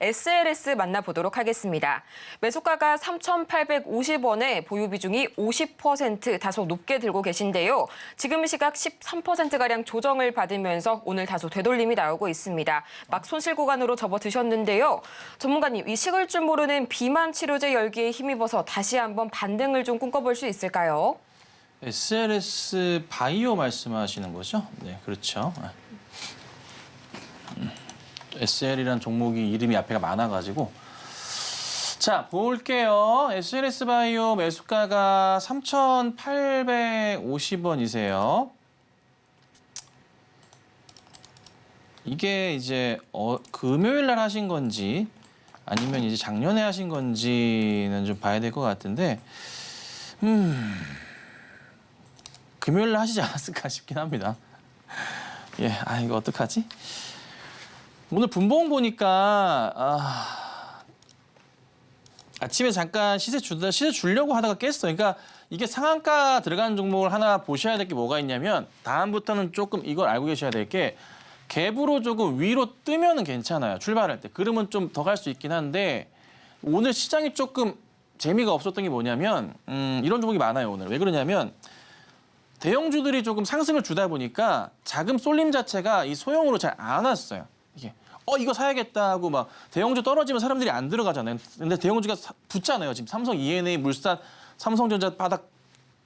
SLS 만나보도록 하겠습니다. 매수가가 3,850원에 보유 비중이 50% 다소 높게 들고 계신데요. 지금 시각 13%가량 조정을 받으면서 오늘 다소 되돌림이 나오고 있습니다. 막 손실 구간으로 접어드셨는데요. 전문가님, 이 식을 줄 모르는 비만 치료제 열기에 힘입어서 다시 한번 반등을 좀 꿈꿔볼 수 있을까요? SLS 바이오 말씀하시는 거죠? 네, 그렇죠. SL이라는 종목이 이름이 앞에가 많아가지고 자 볼게요. SLS 바이오 매수가가 3,850원이세요. 이게 이제 어, 금요일 날 하신 건지 아니면 이제 작년에 하신 건지는 좀 봐야 될 것 같은데 금요일 날 하시지 않았을까 싶긴 합니다. 예, 아 이거 어떡하지? 오늘 분봉 보니까 아, 아침에 잠깐 시세 주다 시세 주려고 하다가 깼어. 그러니까 이게 상한가 들어가는 종목을 하나 보셔야 될 게 뭐가 있냐면 다음부터는 조금 이걸 알고 계셔야 될 게 갭으로 조금 위로 뜨면은 괜찮아요. 출발할 때. 그러면 좀 더 갈 수 있긴 한데 오늘 시장이 조금 재미가 없었던 게 뭐냐면 음, 이런 종목이 많아요 오늘. 왜 그러냐면 대형주들이 조금 상승을 주다 보니까 자금 쏠림 자체가 이 소형으로 잘 안 왔어요. 이게 어 이거 사야겠다 하고 막 대형주 떨어지면 사람들이 안 들어가잖아요. 근데 대형주가 사- 붙잖아요. 지금 삼성 E&A, 물산, 삼성전자 바닥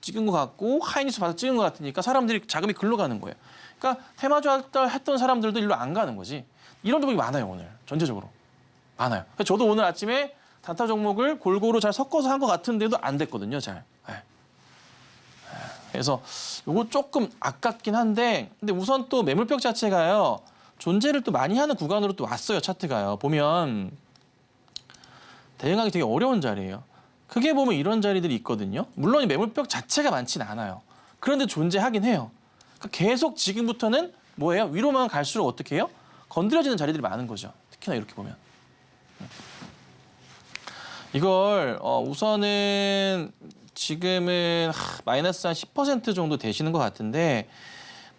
찍은 것 같고 하이닉스 바닥 찍은 것 같으니까 사람들이 자금이 글로 가는 거예요. 그러니까 테마주 했던 사람들도 일로 안 가는 거지. 이런 종목이 많아요 오늘 전체적으로 많아요. 그래서 저도 오늘 아침에 단타 종목을 골고루 잘 섞어서 한 것 같은데도 안 됐거든요. 잘. 예. 그래서 요거 조금 아깝긴 한데 근데 우선 또 매물벽 자체가요 존재를 또 많이 하는 구간으로 또 왔어요 차트가요. 보면 대응하기 되게 어려운 자리예요. 크게 보면 이런 자리들이 있거든요. 물론 이 매물벽 자체가 많진 않아요. 그런데 존재하긴 해요. 그러니까 계속 지금부터는 뭐예요? 위로만 갈수록 어떻게 해요? 건드려지는 자리들이 많은 거죠. 특히나 이렇게 보면. 이걸 어, 우선은 지금은 하, 마이너스 한 10% 정도 되시는 것 같은데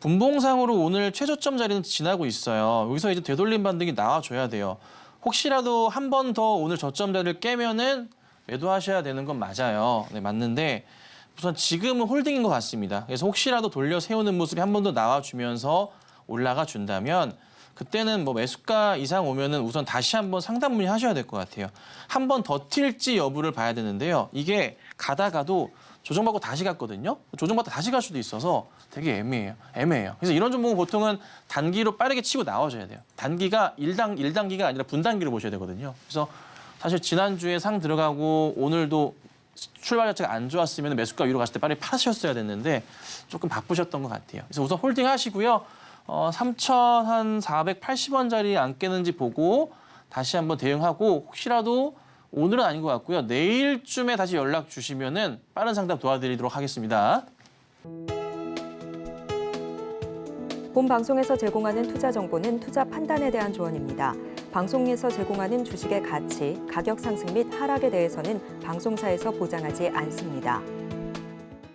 분봉상으로 오늘 최저점 자리는 지나고 있어요. 여기서 이제 되돌림 반등이 나와줘야 돼요. 혹시라도 한 번 더 오늘 저점 자리를 깨면은 매도하셔야 되는 건 맞아요. 네, 맞는데 우선 지금은 홀딩인 것 같습니다. 그래서 혹시라도 돌려 세우는 모습이 한 번 더 나와주면서 올라가 준다면 그때는 뭐 매수가 이상 오면은 우선 다시 한번 상담 문의 하셔야 될 것 같아요. 한 번 더 튈지 여부를 봐야 되는데요. 이게 가다가도 조정받고 다시 갔거든요. 조정받다 다시 갈 수도 있어서 되게 애매해요. 애매해요. 그래서 이런 종목은 보통은 단기로 빠르게 치고 나와줘야 돼요. 단기가 일단일단기가 아니라 분단기로 보셔야 되거든요. 그래서 사실 지난주에 상 들어가고 오늘도 출발 자체가 안 좋았으면 매수가 위로 갔을 때 빨리 파셨어야 됐는데 조금 바쁘셨던 것 같아요. 그래서 우선 홀딩 하시고요. 어, 3,480원짜리 안 깨는지 보고 다시 한번 대응하고 혹시라도 오늘은 아닌 것 같고요. 내일쯤에 다시 연락 주시면은 빠른 상담 도와드리도록 하겠습니다. 본 방송에서 제공하는 투자 정보는 투자 판단에 대한 조언입니다. 방송에서 제공하는 주식의 가치, 가격 상승 및 하락에 대해서는 방송사에서 보장하지 않습니다.